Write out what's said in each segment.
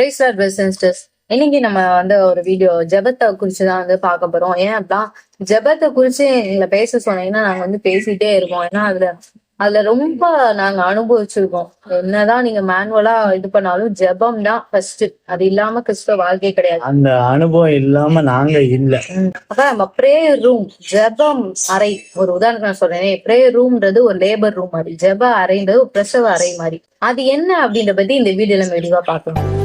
Price Lord sisters இன்னைக்கு நம்ம வந்து ஒரு வீடியோ ஜெபத்தை குறிச்சு தான் வந்து பார்க்க போறோம். ஏன் அப்படின்னா ஜெபத்தை குறிச்சு எங்களை பேச சொன்னீங்கன்னா நாங்க வந்து பேசிட்டே இருக்கோம் ஏன்னா அதுல அதுல ரொம்ப நாங்க அனுபவிச்சிருக்கோம். என்னதான் நீங்க மேனுவலா இது பண்ணாலும் ஜெபம் தான் ஃபர்ஸ்ட் அது இல்லாம கிறிஸ்தவ வாழ்க்கை கிடையாது. அந்த அனுபவம் இல்லாம நாங்க இல்ல. அப்ப நம்ம ப்ரேயர் ரூம் ஜெபம் அறை. ஒரு உதாரணம் நான் சொல்றேன் ப்ரேயர் ரூம்ன்றது ஒரு லேபர் ரூம் மாதிரி. ஜெப அறைன்றது ஒரு பிரசவ அறை மாதிரி. அது என்ன அப்படின்ற பத்தி இந்த வீடியோல நம்ம விரிவா பார்க்கணும்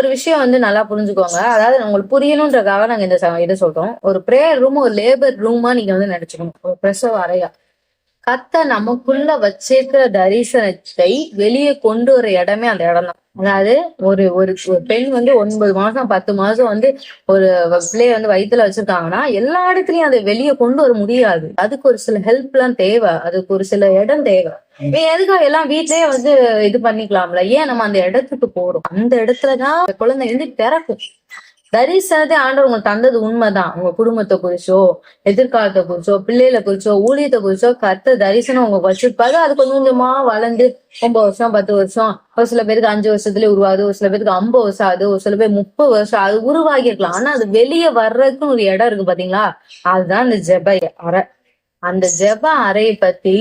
ஒரு விஷயம் வந்து நல்லா புரிஞ்சுக்கோங்க. அதாவது உங்களுக்கு புரியணுன்றக்காக நாங்க இந்த இதை சொல்றோம். ஒரு ப்ரேயர் ரூம் ஒரு லேபர் ரூமா நீங்க வந்து நினைச்சுக்கணும். ஒரு பிரசவ அறையா. கத்த நமக்குள்ள வச்சிருக்கிற தரிசனத்தை வெளியே கொண்டு வர இடமே அந்த இடம் தான் அதாவது ஒரு ஒரு பெண் வந்து ஒன்பது மாசம் பத்து மாசம் வந்து ஒரு பிள்ளைய வந்து வயித்துல வச்சிருக்காங்கன்னா எல்லா இடத்துலயும் அதை வெளியே கொண்டு வர முடியாது. அதுக்கு ஒரு சில ஹெல்ப் எல்லாம் தேவை. அதுக்கு ஒரு சில இடம் தேவை. எதுக்காக எல்லாம் வீட்லயே வந்து இது பண்ணிக்கலாம்ல? ஏன் நம்ம அந்த இடத்துக்கு போறோம்? அந்த இடத்துலதான் குழந்தை வந்து பிறக்கும். தரிசனத்தை ஆண்டவர் உங்களுக்கு தந்தது உண்மைதான். உங்க குடும்பத்தை குறிச்சோ எதிர்காலத்தை குறிச்சோ பிள்ளைகளை குறிச்சோ ஊழியத்தை குறிச்சோ கத்த தரிசனம் உங்க வச்சிருப்பாரு அது கொஞ்சம் கொஞ்சமா வளர்ந்து ஒன்பது வருஷம் பத்து வருஷம் ஒரு சில பேருக்கு அஞ்சு வருஷத்துல உருவாது ஒரு சில பேருக்கு ஐம்பது வருஷம் ஆகுது ஒரு சில பேர் முப்பது வருஷம் அது உருவாகி இருக்கலாம் ஆனா அது வெளியே வர்றதுக்குன்னு ஒரு இடம் இருக்கு பாத்தீங்களா? அதுதான் அந்த ஜெப அறை. அந்த ஜெப அறையை பத்தி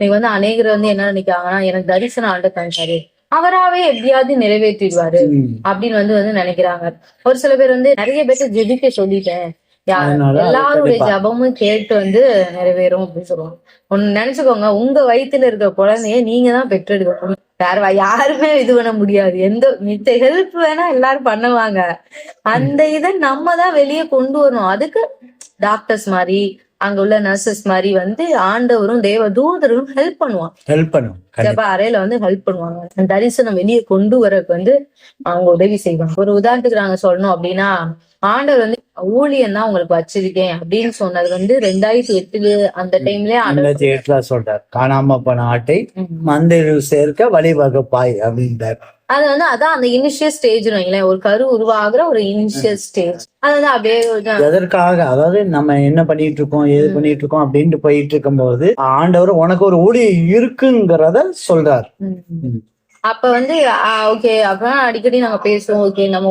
இன்னைக்கு வந்து அநேகர் வந்து என்ன நினைக்கிறாங்கன்னா எனக்கு தரிசனம் ஆண்டு தந்தாரு. அவராவே எப்படியாவது நிறைவேற்றிடுவாரு. அப்படின்னு வந்து வந்து நினைக்கிறாங்க. ஒரு சில பேர் வந்து நிறைய பேர்த்த ஜெபிக்க சொல்லிட்டேன். எல்லாருடைய. ஜபமும் கேட்டு வந்து நிறைவேறும் அப்படின்னு சொல்லுவாங்க. ஒண்ணு நினைச்சுக்கோங்க உங்க வயித்துல இருக்க குழந்தைய நீங்க தான் பெற்றெடுக்கணும். வேற யாருமே இது பண்ண முடியாது. எந்த மித்த ஹெல்ப் வேணா எல்லாரும் பண்ணுவாங்க. அந்த இதை நம்ம தான் வெளியே கொண்டு வரணும். அதுக்கு டாக்டர்ஸ் மாதிரி அங்க உள்ள நர்சஸ் மாதிரி வந்து ஆண்டவரும் தேவ தூதரும் ஹெல்ப் பண்ணுவாங்க ஹெல்ப் கண்டிப்பா. ஜெப அறையில வந்து ஹெல்ப் பண்ணுவாங்க. தரிசனம் வெளியே கொண்டு வரக்கு வந்து அவங்க உதவி செய்வாங்க. ஒரு உதாரணத்துக்கு நாங்க சொல்லணும் அப்படின்னா ஆண்டவர் வந்து ஊழியம் தான் உங்களுக்கு வச்சிருக்கேன் அப்படின்னு சொன்னது வந்து ரெண்டாயிரத்தி எட்டுல அந்த ஆண்டவர் ரெண்டாயிரத்தி எட்டுல சொல்றார். காணாம போன ஆட்டை. மந்தையில் சேர்க்க வழிவகுப்பாய் அப்படின்றார். அது வந்து அதான் அந்த இனிஷியல் ஸ்டேஜ் வைங்களேன். ஒரு கரு உருவாகுற ஒரு இனிஷியல் ஸ்டேஜ் அது வந்து அப்படியே எதற்காக? அதாவது நம்ம என்ன பண்ணிட்டு இருக்கோம் ஏது பண்ணிட்டு இருக்கோம் அப்படின்ட்டு போயிட்டு இருக்கும்போது ஆண்டவர் உனக்கு ஒரு ஊழியம் இருக்குங்கிறத சொல்றார். அப்ப வந்து ஓகே அப்பதான் அடிக்கடி நாங்க பேசுவோம். ஓகே நம்ம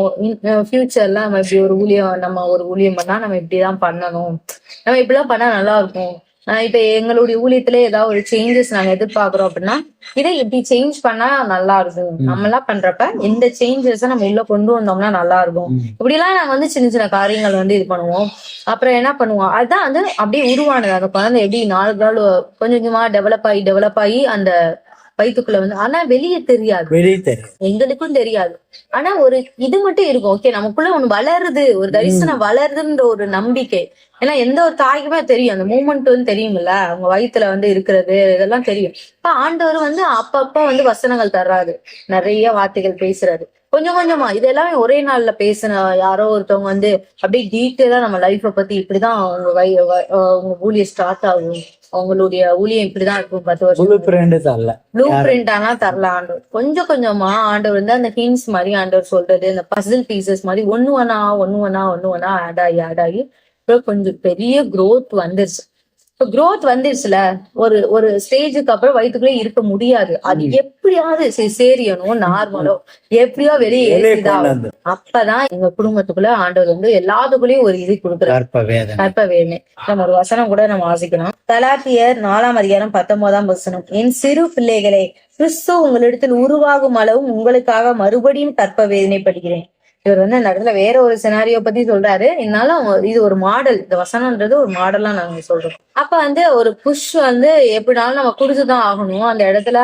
ஃபியூச்சர்ல நம்ம இப்படி ஒரு ஊழியம் நம்ம ஒரு ஊழியம் பண்ணா நம்ம இப்படிதான் பண்ணணும். நம்ம இப்படிலாம் பண்ணா நல்லா இருக்கும். இப்ப எங்களுடைய ஊழியத்துல ஏதாவது ஒரு சேஞ்சஸ் நாங்க எதிர்பார்க்கிறோம் அப்படின்னா இதை இப்படி சேஞ்ச் பண்ணா நல்லா இருக்கும். நம்ம எல்லாம் பண்றப்ப இந்த சேஞ்சஸ் நம்ம உள்ள கொண்டு வந்தோம்னா நல்லா இருக்கும். இப்படி எல்லாம் நாங்க வந்து சின்ன சின்ன காரியங்கள் வந்து இது பண்ணுவோம். அப்புறம் என்ன பண்ணுவோம்? அதுதான் வந்து அப்படியே உருவானது. அந்த குழந்தை எப்படி நாலு நாள் கொஞ்சம் கொஞ்சமா டெவலப் ஆகி டெவலப் ஆகி அந்த வயித்துக்குள்ள வந்து ஆனா வெளியே தெரியாது. வெளியே தெரியும் எங்களுக்கும் தெரியாது. ஆனா ஒரு இது மட்டும் இருக்கும். ஓகே நமக்குள்ள ஒண்ணு வளருது. ஒரு தரிசனம் வளருதுன்ற ஒரு நம்பிக்கை. ஏன்னா எந்த ஒரு தாய்க்குமே தெரியும். அந்த மூமெண்ட் வந்து தெரியும்ல. அவங்க வயித்துல வந்து இருக்கிறது இதெல்லாம் தெரியும். இப்ப ஆண்டவர் வந்து அப்பப்ப வந்து வசனங்கள் தர்றாரு. நிறைய வார்த்தைகள் பேசுறாரு. கொஞ்சம் கொஞ்சமா இது எல்லாமே ஒரே நாள்ல பேசின யாரோ ஒருத்தவங்க வந்து அப்படியே டீட்டெயிலா நம்ம லைஃப பத்தி இப்படிதான் அவங்க வய உங்க ஊழியம் ஸ்டார்ட் ஆகும். அவங்களுடைய ஊழியம் இப்படிதான் இருக்கும் பத்து புது வருஷம் பிரெண்டு தரல. ப்ளூ பிரிண்ட் ஆனா தரல ஆண்டவர். கொஞ்சம் கொஞ்சமா ஆண்டவர் வந்து அந்த ஹின்ஸ் மாதிரி ஆண்டவர் சொல்றது இந்த பசில் பீசஸ் மாதிரி ஒண்ணு ஒண்ணா ஒண்ணு ஒண்ணா ஒண்ணு ஒண்ணா ஆட் ஆகி ஆட் ஆகி அப்புறம் கொஞ்சம் பெரிய growth வந்துருச்சு. இப்போ growth வந்துருச்சுல. ஒரு ஒரு ஸ்டேஜுக்கு அப்புறம் வயிற்றுக்குள்ளே இருக்க முடியாது. அது எப்படியாவது சிசேரியனோ நார்மலோ எப்படியோ வெளியே அப்பதான் எங்க குடும்பத்துக்குள்ள ஆண்டவர் வந்து எல்லாத்துக்குள்ளயும் ஒரு இது கொடுக்குறாரு. கற்ப வேதனை. நம்ம ஒரு வசனம் கூட நம்ம வாசிக்கலாம் தலாத்தியர் நாலாம் அதிகாரம் பத்தொன்பதாம் வசனம். என் சிறு பிள்ளைகளே கிறிஸ்து உங்களிடத்தில் உருவாகும் அளவும் உங்களுக்காக மறுபடியும் கற்ப வேதனைப்படுகிறேன். இவர் வந்து அந்த இடத்துல வேற ஒரு சினாரியோ பத்தி சொல்றாரு. இருந்தாலும் இது ஒரு மாடல் இந்த வசனம்ன்றது ஒரு மாடலா நாங்க சொல்றோம். அப்ப வந்து ஒரு புஷ் வந்து எப்படினாலும் நம்ம குடிச்சுதான் ஆகணும். அந்த இடத்துல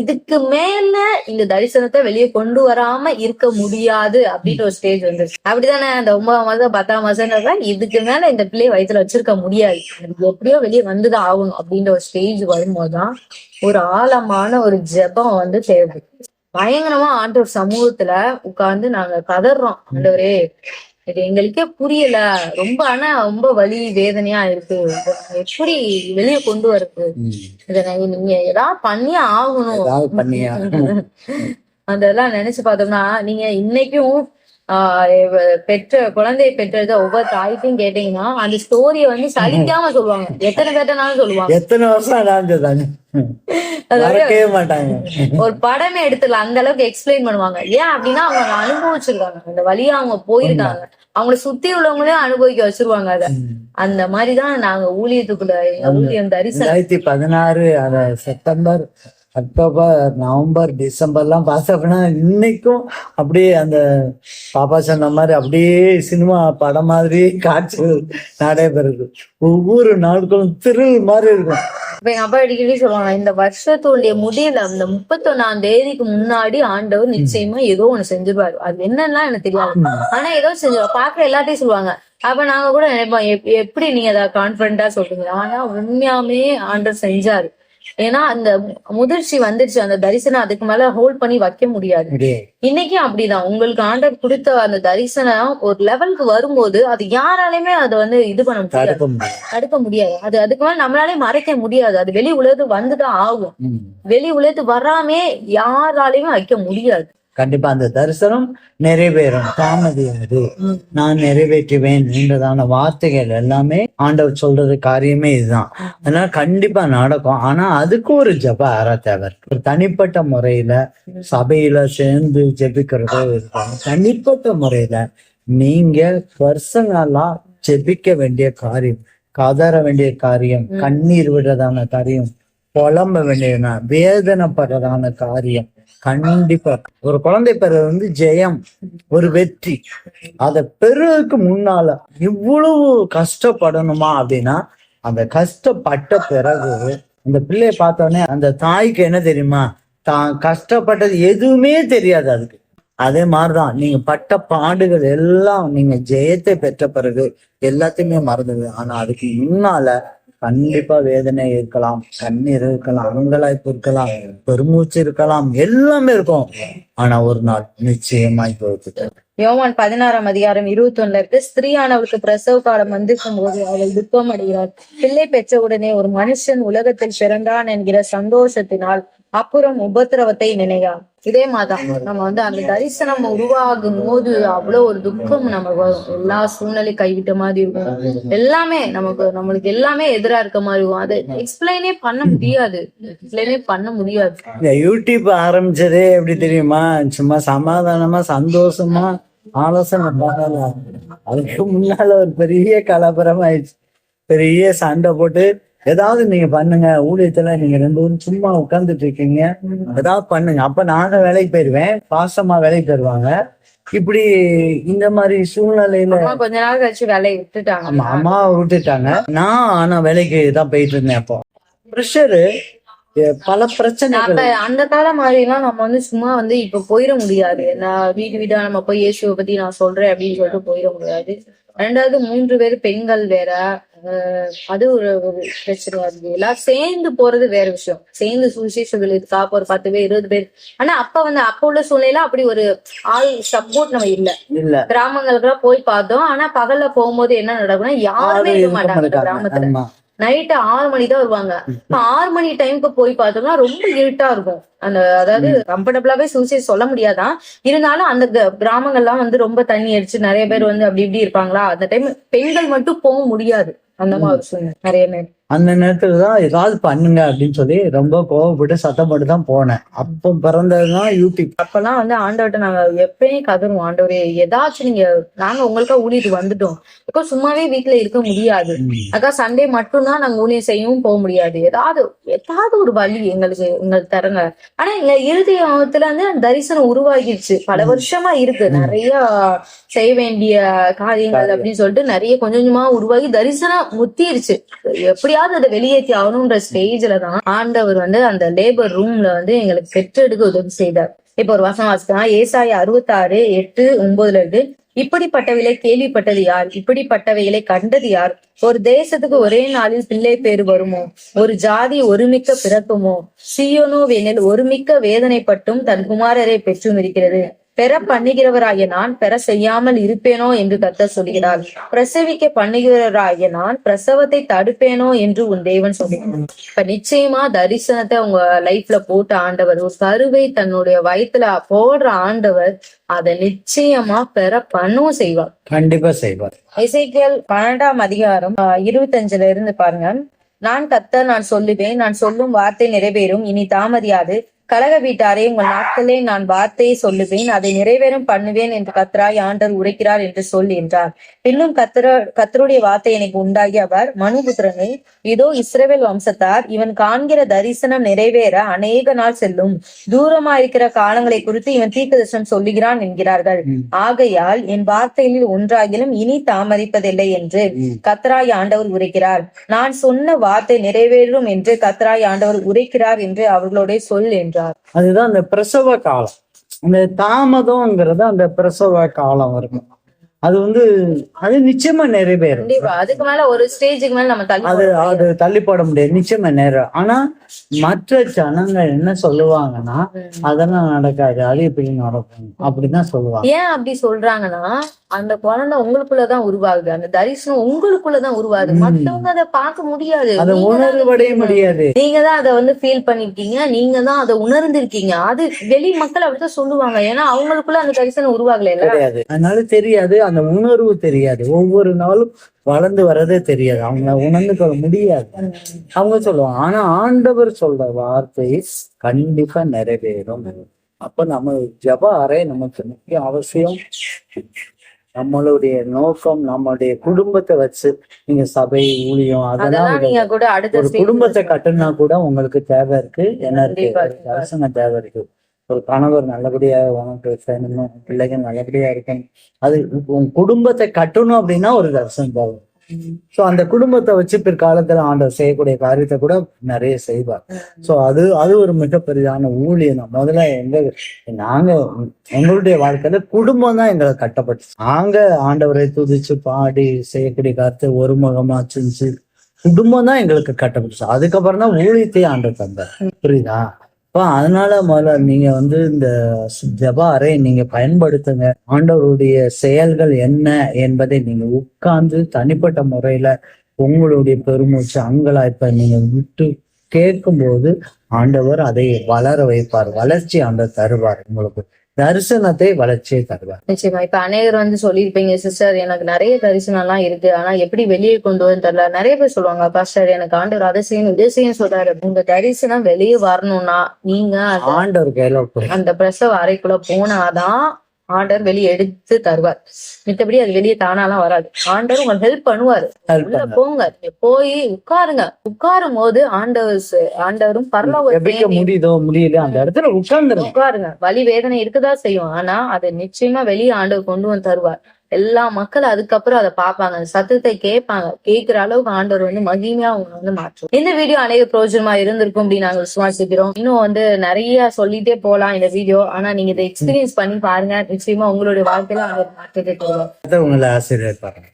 இதுக்கு மேல இந்த தரிசனத்தை வெளியே கொண்டு வராம இருக்க முடியாது அப்படின்ற ஒரு ஸ்டேஜ் வந்துருச்சு. அப்படிதானே அந்த ஒன்பதாம் மாசம் பத்தாம் மாசம் இதுக்கு மேல இந்த பிள்ளைய வயித்துல வச்சிருக்க முடியாது. எப்படியோ வெளியே வந்துதான் ஆகணும் அப்படின்ற ஒரு ஸ்டேஜ் வரும்போதுதான் ஒரு ஆழமான ஒரு ஜெபம் வந்து தேவை. பயங்கரமா ஆண்டவர் சமூகத்துல உட்கார்ந்து நாங்க கதறோம் ஆண்டவரே இது எங்களுக்கே புரியல. ரொம்ப ஆனா ரொம்ப வலி வேதனையா இருக்கு. எப்படி வெளியே கொண்டு வரது. இதை நாங்க ஏதாவது பண்ணியே ஆகணும். அதெல்லாம் நினைச்சு பார்த்தோம்னா நீங்க இன்னைக்கும் பெற்ற குழந்தையை பெற்றது ஒவ்வொரு தாய்க்கும் கேட்டீங்கன்னா அந்த ஸ்டோரிய வந்து சலிக்காம சொல்லுவாங்க. எத்தனை கேட்டனாலும் சொல்லுவாங்க. எத்தனை வருஷம் நடந்ததாங்க ஒரு படமே எடுத்துடலாம் அந்த அளவுக்கு எக்ஸ்பிளைன் பண்ணுவாங்க. ஏன் அப்படின்னா அவங்க அனுபவிச்சிருக்காங்க. அந்த வழியா அவங்க போயிருக்காங்க. அவங்கள சுத்தி உள்ளவங்களே அனுபவிக்க வச்சிருவாங்க அத. அந்த மாதிரிதான் நாங்க ஊழியத்துக்குள்ள ஊழியம் தரிசனம். பதினாறு செப்டம்பர் அக்டோபர் நவம்பர் டிசம்பர்லாம் பார்த்தோம்னா இன்னைக்கும் அப்படியே அந்த பாப்பா சொன்ன மாதிரி அப்படியே சினிமா படம் மாதிரி காட்சிகள் நடைபெறுது. ஒவ்வொரு நாட்களும் திருள் மாதிரி இருக்கும். இப்ப எங்க அப்பா அடிக்கடி சொல்லுவாங்க இந்த வருஷத்துடைய முடியல அந்த முப்பத்தொன்னாம் தேதிக்கு முன்னாடி ஆண்டவர் நிச்சயமா ஏதோ ஒண்ணு செஞ்சிருவாரு. அது என்னன்னா எனக்கு தெரியாது. ஆனா ஏதோ செஞ்சிருவாரு பாக்குற எல்லாத்தையும் சொல்லுவாங்க. அப்ப நாங்க கூட நினைப்போம் எப்- எப்படி நீங்க அதை கான்பிடண்டா சொல்றீங்க? ஆனா உண்மையாமே ஆண்டவர் செஞ்சாரு. ஏன்னா அந்த முதிர்ச்சி வந்துருச்சு. அந்த தரிசனம் அதுக்கு மேல ஹோல்ட் பண்ணி வைக்க முடியாது. இன்னைக்கும் அப்படிதான். உங்களுக்கு ஆண்டவர் கொடுத்த அந்த தரிசனம் ஒரு லெவலுக்கு வரும்போது அது யாராலையுமே அதை வந்து இது பண்ண முடியாது. தடுக்க முடியாது. அது அதுக்கு மேல நம்மளாலே மறைக்க முடியாது. அது வெளி உலகத்துக்கு வந்துதான் ஆகும். வெளி உலகத்துக்கு வராமே யாராலையுமே வைக்க முடியாது. கண்டிப்பா அந்த தரிசனம் நிறைவேறும். தாமதியாது. நான் நிறைவேற்றுவேன் என்றதான வார்த்தைகள் எல்லாமே ஆண்டவர் சொல்றது காரியமே இதுதான். அதனால கண்டிப்பா நடக்கும். ஆனா அதுக்கு ஒரு ஜப அற தேவை. ஒரு தனிப்பட்ட முறையில சபையில சேர்ந்து ஜெபிக்கிறதோ இருக்கும் தனிப்பட்ட முறையில நீங்க பர்சனலா ஜெபிக்க வேண்டிய காரியம் கதற வேண்டிய காரியம் கண்ணீர் விடுறதான காரியம் புலம்ப வேண்டிய வேதனைப்படுறதான காரியம் கண்டிப்பா. ஒரு குழந்தை பெறது வந்து ஜெயம் ஒரு வெற்றி. அதை பெறுவதற்கு முன்னால இவ்வளவு கஷ்டப்படணுமா அப்படின்னா அந்த கஷ்டப்பட்ட பிறகு அந்த பிள்ளைய பார்த்த உடனே அந்த தாய்க்கு என்ன தெரியுமா? தான் கஷ்டப்பட்டது எதுவுமே தெரியாது அதுக்கு. அதே மாதிரிதான் நீங்க பட்ட பாடுகள் எல்லாம் நீங்க ஜெயத்தை பெற்ற பிறகு எல்லாத்தையுமே மறந்துது ஆனா அதுக்கு முன்னால கண்டிப்பா வேதனை இருக்கலாம் கண்ணீர் இருக்கலாம் அங்கலாய்ப்பு இருக்கலாம் பெருமூச்சு இருக்கலாம் எல்லாமே இருக்கும். ஆனா ஒரு நாள் நிச்சயமாய் போயிட்டு யோவான் பதினாறாம் அதிகாரம் இருபத்தி ஒண்ணுல இருக்கு ஸ்திரீயானவளுக்கு பிரசவ காலம் வந்திருக்கும் போது அவள் துக்கம் அடைகிறாள் பிள்ளை பெற்ற உடனே ஒரு மனுஷன் உலகத்தில் பிறந்தான் என்கிற சந்தோஷத்தினால் அப்புறம் உபத்திரவத்தை நினையாள் இதே மாதிரிதான் நம்ம வந்து அந்த தரிசனம் உருவாகும் போது அவ்வளவு ஒரு துக்கம் நமக்கு வரும். எல்லா சூழ்நிலை கைவிட்ட மாதிரி இருக்கும். எல்லாமே நமக்கு நம்மளுக்கு எல்லாமே எதிரா இருக்க மாதிரி இருக்கும். அது எக்ஸ்பிளைனே பண்ண முடியாது. எக்ஸ்பிளைனே பண்ண முடியாது. இந்த யூடியூப் ஆரம்பிச்சதே எப்படி தெரியுமா? சும்மா சமாதானமா சந்தோஷமா ஆலோசனை பண்ணலாம். அதுக்கு முன்னால ஒரு பெரிய கலவரம் ஆயிடுச்சு. பெரிய சண்டை போட்டு ஏதாவது நீங்க பண்ணுங்க ஊழியத்துல நீங்க ரெண்டு பேரும் சும்மா உட்கார்ந்துட்டு இருக்கீங்க. ஏதாவது பண்ணுங்க. அப்ப நாங்க வேலைக்கு போயிருவேன். பாசமா வேலைக்கு தருவாங்க இப்படி இந்த மாதிரி சூழ்நிலையில கொஞ்ச நாள் கழிச்சு வேலையை விட்டுட்டாங்க. ஆமா அம்மா விட்டுட்டாங்க. நான் ஆனா வேலைக்கு தான் போயிட்டு இருந்தேன் அப்போ ப்ரெஷரு பல பிரச்சனைகள். அப்ப அந்த காலம் மாதிரிலாம் நம்ம வந்து சும்மா வந்து இப்ப போயிட முடியாது. நான் வீடு வீடா நம்ம போய் இயேசுவை பத்தி நான் சொல்றேன் அப்படின்னு சொல்லிட்டு போயிட முடியாது. ரெண்டாவது மூன்று பேர் பெண்கள் வேற. அது ஒரு பிரச்சனையா இருக்கு எல்லாம் சேர்ந்து போறது வேற விஷயம். சேர்ந்து சுவிசேஷங்கள் இருக்கா ஒரு பத்து பேர் இருபது பேர். ஆனா அப்ப வந்து அப்ப உள்ள சூழ்நிலையில அப்படி ஒரு ஆள் சப்போர்ட் நம்ம இல்ல. இல்ல. கிராமங்களுக்குலாம் போய் பார்த்தோம். ஆனா பகல்ல போகும்போது என்ன நடக்கும்னா யாருமே இருக்க மாட்டாங்க. கிராமத்துல. நைட்டு ஆறு மணி தான் வருவாங்க. இப்ப ஆறு மணி டைமுக்கு போய் பார்த்தோம்னா ரொம்ப இருட்டா இருக்கும். அந்த அதாவது கம்ஃபர்டபுளாவே சூசைட் சொல்ல முடியாதான். இருந்தாலும் அந்த கிராமங்கள்லாம் வந்து ரொம்ப தண்ணி அடிச்சு நிறைய பேர் வந்து அப்படி இப்படி இருப்பாங்களா? அந்த டைம் பெண்கள் மட்டும் போக முடியாது. அந்த மாதிரி ஒரு சூழ்நிலை நிறைய பேர் அந்த நேரத்துல தான் ஏதாவது பண்ணுங்க அப்படின்னு சொல்லி ரொம்ப கோவப்பட்டு சத்தம் போட்டு தான் போனேன். அப்போ பிறந்ததுதான் யூடியூப். அப்பெல்லாம் வந்து ஆண்டவர்கிட்ட நாங்க எப்பயும் கதறுவோம் ஆண்டவரே ஏதாச்சும் நீங்க நாங்க உங்களுக்கா ஊழியத்துக்கு வந்துட்டோம். அக்கா சும்மாவே வீட்டுல இருக்க முடியாது. அக்கா சண்டே மட்டும்தான் நாங்க ஊழியம் செய்யவும் போக முடியாது. ஏதாவது ஏதாவது ஒரு வழி எங்களுக்கு எங்களுக்கு தருங்க. ஆனா எங்க இறுதியத்துல வந்து தரிசனம் உருவாகிடுச்சு பல வருஷமா இருக்கு. நிறைய செய்ய வேண்டிய காரியங்கள் அப்படின்னு சொல்லிட்டு நிறைய கொஞ்சம் கொஞ்சமா உருவாகி தரிசனம் முத்திருச்சு. எப்படியாவது அதை வெளியேற்றி ஆகணும்ன்ற ஸ்டேஜ்ல தான் ஆண்டவர் வந்து அந்த லேபர் ரூம்ல வந்து எங்களுக்கு பெற்றெடுக்க உதவி செய்தார். இப்ப ஒரு வசம் வாசிக்கலாம். ஏசாய அறுபத்தாறு எட்டு ஒன்பதுல இருக்கு இப்படிப்பட்டவைகளை கேள்விப்பட்டது யார்? இப்படிப்பட்டவைகளை கண்டது யார்? ஒரு தேசத்துக்கு ஒரே நாளில் பிள்ளை பேர் வருமோ? ஒரு ஜாதி ஒருமிக்க பிறக்குமோ? சியோனோ வேனில் ஒருமிக்க வேதனைப்பட்டும் தன் குமாரரை பெற்றும் இருக்கிறது. பெற பண்ணுகிறவராகிய நான் பெற செய்யாமல் இருப்பேனோ என்று கர்த்தர் சொல்கிறார். பிரசவிக்க பண்ணுகிறவராகிய நான் பிரசவத்தை தடுப்பேனோ என்று உன் தேவன் சொல்கிறார். இப்ப நிச்சயமா தரிசனத்தை உங்க லைஃப்ல போட்ட ஆண்டவர் ஒரு கருவை தன்னுடைய வயித்துல போடுற ஆண்டவர் அதை நிச்சயமா பெற பண்ணவும் செய்வார். கண்டிப்பா செய்வார். இசைக்கியல் பன்னெண்டாம் அதிகாரம் இருபத்தஞ்சுல இருந்து பாருங்க. நான் கர்த்தர் நான் சொல்லுவேன் நான் சொல்லும் வார்த்தை நிறைவேறும் இனி தாமதியாது. கலக வீட்டாரே உங்கள் நாட்களே நான் வார்த்தையை சொல்லுவேன் அதை நிறைவேறும் பண்ணுவேன் என்று கத்தராய் ஆண்டர் உரைக்கிறார் என்று சொல் என்றார். பின்னும் கத்தர கத்தருடைய வார்த்தை எனக்கு உண்டாகி அவர் மனுபுத்திரனே இதோ இஸ்ரவேல் வம்சத்தார் இவன் காண்கிற தரிசனம் நிறைவேற அநேக நாள் செல்லும். தூரமா இருக்கிற காலங்களை குறித்து இவன் தீர்க்கதரிசனம் சொல்லுகிறான் என்கிறார்கள். ஆகையால் என் வார்த்தைகளில் ஒன்றாகிலும் இனி தாமதிப்பதில்லை என்று ம். கத்தராய் ஆண்டவர் உரைக்கிறார். நான் சொன்ன வார்த்தை நிறைவேறும் என்று கத்தராய் ஆண்டவர் உரைக்கிறார் என்று அவர்களோட சொல் என்றார். அதுதான் அந்த பிரசவ காலம். அந்த தாமதம்ங்கிறது அந்த பிரசவ காலம் வரும் அது வந்து அது நிச்சயமா நிறைவேறும் அதுக்கு மேல ஒரு ஸ்டேஜுக்கு மேல நம்ம தள்ளி அது. அது தள்ளி போட முடியாது. நிச்சயமா நேரம் ஆனா மற்ற ஜனங்கள் என்ன சொல்லுவாங்கன்னா. அதெல்லாம் நடக்காது. அது எப்படி நடக்கும்? அப்படிதான் சொல்லுவாங்க. ஏன் அப்படி சொல்றாங்கன்னா அந்த குழந்தை உங்களுக்குள்ளதான் உருவாகுது. அந்த தரிசனம் உங்களுக்குள்ளதான் உருவாகுது. மத்தவங்க அதை பார்க்க முடியாது. அதை உணர்வடைய முடியாது. நீங்க தான் அதை வந்து ஃபீல் பண்ணிருக்கீங்க. நீங்க தான் அதை உணர்ந்திருக்கீங்க. அது வெளி மக்கள் அப்படித்தான் சொல்லுவாங்க. ஏன்னா அவங்களுக்குள்ள அந்த தரிசனம் உருவாகல தெரியாது அதனால தெரியாது. அந்த உணர்வு தெரியாது. ஒவ்வொரு நாளும் வளர்ந்து வர்றதே தெரியாது. அவங்க உணர்ந்து கொள்ள முடியாது. அவங்க சொல்லுவாங்க ஆனா ஆண்டவர் சொல்ற வார்த்தை கண்டிப்பா நிறைவேறும். அப்ப நம்ம ஜப அறை நமக்கு முக்கிய அவசியம். நம்மளுடைய நோக்கம் நம்மளுடைய குடும்பத்தை வச்சு நீங்க சபை ஊழியம் அதெல்லாம் கூட அடுத்த குடும்பத்தை கட்டுனா கூட உங்களுக்கு தேவை இருக்கு. என்ன இருக்கு? தேவை இருக்கு. ஒரு கணவர் நல்லபடியா உனக்கு செய்யணும் பிள்ளைகள் நல்லபடியா இருக்கணும். அது உன் குடும்பத்தை கட்டணும் அப்படின்னா ஒரு தரிசனம் போகும். ஸோ சோ அந்த குடும்பத்தை வச்சு பிற்காலத்துல ஆண்டவர் செய்யக்கூடிய காரியத்தை கூட நிறைய செய்வார். சோ அது அது ஒரு மிகப்பெரிதான ஊழியம் தான் முதல்ல எங்க நாங்க எங்களுடைய வாழ்க்கையில குடும்பம் தான் எங்களை கட்டப்பட்டு நாங்க ஆண்டவரை துதிச்சு பாடி செய்யக்கூடிய காரியத்தை ஒருமுகமா செஞ்சு குடும்பம் தான் எங்களுக்கு கட்டப்பட்டுச்சு. அதுக்கப்புறம் தான் ஊழியத்தை ஆண்டவர் தந்தார். புரியுதா? இப்போ அதனால முதல்ல நீங்க வந்து இந்த ஜப அறை நீங்க பயன்படுத்துங்க. ஆண்டவருடைய செயல்கள் என்ன என்பதை நீங்க உட்கார்ந்து தனிப்பட்ட முறையில உங்களுடைய பெருமூச்சு அங்கலாய்ப்பை நீங்க விட்டு கேட்கும்போது ஆண்டவர் அதை வளர வைப்பார். வளர்ச்சி ஆண்டவர் தருவார் உங்களுக்கு. தரிசனத்தை வளர்ச்சியை தருவார். நிச்சயமா. இப்ப அநேகர் வந்து சொல்லியிருப்பீங்க சிஸ்டர் எனக்கு நிறைய தரிசனம் எல்லாம் இருக்கு. ஆனா எப்படி வெளியே கொண்டு வந்து தெரியல. நிறைய பேர் சொல்லுவாங்க பாஸ்டர் எனக்கு ஆண்டவர் அதை செய்யணும் இதை சொல்றாரு. உங்க தரிசனம் வெளியே வரணும்னா நீங்க ஆண்டவர் கையில. அந்த பிரசவ அறைக்குள்ள போனாதான் ஆண்டவர் வெளியே எடுத்து தருவார். மித்தபடி அது வெளியே தானாலாம் வராது. ஆண்டவர் உங்களுக்கு ஹெல்ப் பண்ணுவாரு. உள்ள. போங்க. போய் உட்காருங்க. உட்காரும் போது ஆண்டவர் ஆண்டவரும் பரலோக முடியுதோ முடியல அந்த இடத்துல உட்கார்ந்துருங்க. உட்காருங்க. வலி வேதனை இருக்குதான் செய்யும். ஆனா அதை நிச்சயமா வெளியே ஆண்டவர் கொண்டு வந்து தருவார். எல்லா மக்களும் அதுக்கப்புறம் அதை பார்ப்பாங்க. சத்தத்தை கேட்பாங்க. கேட்கிற அளவுக்கு ஆண்டவர் வந்து மகிமையா அவங்க வந்து மாற்றும். இந்த வீடியோ அநேக பிரோஜனமா இருந்திருக்கும் அப்படின்னு நாங்க விசுவாசிக்கிறோம். இன்னும் வந்து நிறைய சொல்லிட்டே போலாம் இந்த வீடியோ. ஆனா நீங்க இதை எக்ஸ்பீரியன்ஸ் பண்ணி பாருங்க. நிச்சயமா உங்களுடைய வாழ்க்கையில அவங்க மாற்றத்தை உங்களை ஆசீர்வதிப்பாருங்க